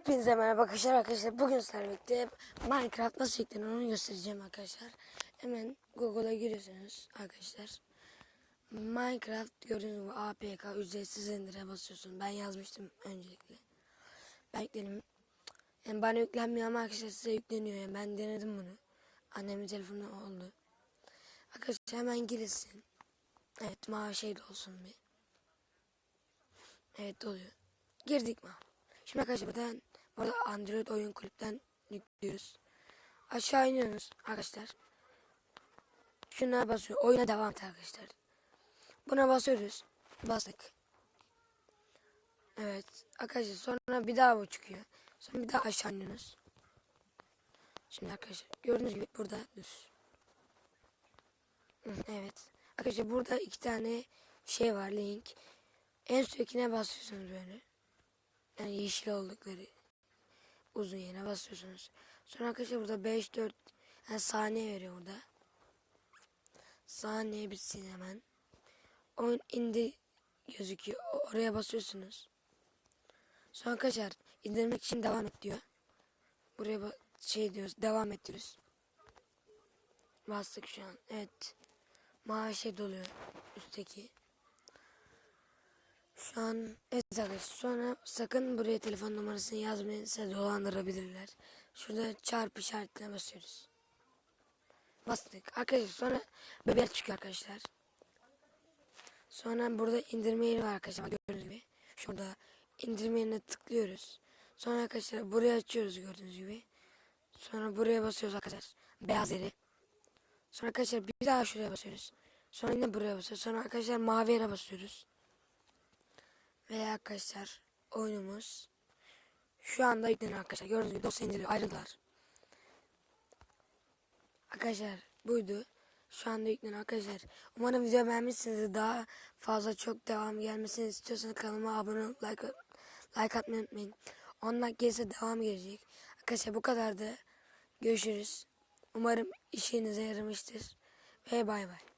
Hepinize merhaba arkadaşlar arkadaşlar. Bugün sizlerle birlikte Minecraft nasıl yüklenir onu göstereceğim arkadaşlar. Hemen Google'a giriyorsunuz arkadaşlar. Minecraft gördüğünüz gibi APK ücretsiz indire basıyorsun. Ben yazmıştım öncelikle. Ben yükledim. Yani bana yüklenmiyor ama arkadaşlar size yükleniyor. Yani ben denedim bunu. Annemin telefonunda oldu. Arkadaşlar hemen girilsin. Evet mavi şey de olsun bir. Evet oluyor. Girdik mi? Şimdi arkadaşlar buradan burada Android oyun kulüpten yüklüyoruz. Aşağı iniyoruz arkadaşlar. Şuna basıyor. Oyuna devam et arkadaşlar. Buna basıyoruz. Bastık. Evet. Arkadaşlar sonra bir daha bu çıkıyor. Sonra bir daha aşağı iniyoruz. Şimdi arkadaşlar gördüğünüz gibi burada düz. Evet. Arkadaşlar burada iki tane şey var link. En üsttekine basıyorsunuz böyle. Yani yeşil oldukları uzun yerine basıyorsunuz. Sonra arkadaşlar burada 5 4 yani saniye veriyor burada. Saniye bitsin hemen. Oyun indi gözüküyor. Oraya basıyorsunuz. Sonra arkadaşlar indirmek için devam et diyor. Buraya şey diyoruz devam et. Bastık şu an. Evet. Mavi şey doluyor üstteki. Şu an evet arkadaşlar sonra sakın buraya telefon numarasını yazmayın size dolandırabilirler. Şurada çarpı işaretine basıyoruz. Bastık. Arkadaşlar sonra bebek çıkıyor arkadaşlar. Sonra burada indirme yeri var arkadaşlar gördüğünüz gibi. Şurada indirme yerine tıklıyoruz. Sonra arkadaşlar buraya açıyoruz gördüğünüz gibi. Sonra buraya basıyoruz arkadaşlar. Beyaz yeri. Sonra arkadaşlar bir daha şuraya basıyoruz. Sonra yine buraya basıyoruz. Sonra arkadaşlar mavi yere basıyoruz. Ve arkadaşlar oyunumuz şu anda yükleniyor arkadaşlar. Gördüğünüz gibi dosya indiriyor ayrıntılar. Arkadaşlar buydu. Şu anda yükleniyor arkadaşlar. Umarım video beğenmişsinizdir. Daha fazla çok devam gelmesini istiyorsanız kanalıma abone olup like, like atmayı unutmayın. 10 like devam gelecek. Arkadaşlar bu kadardı. Görüşürüz. Umarım işinize yaramıştır. Ve bay bay.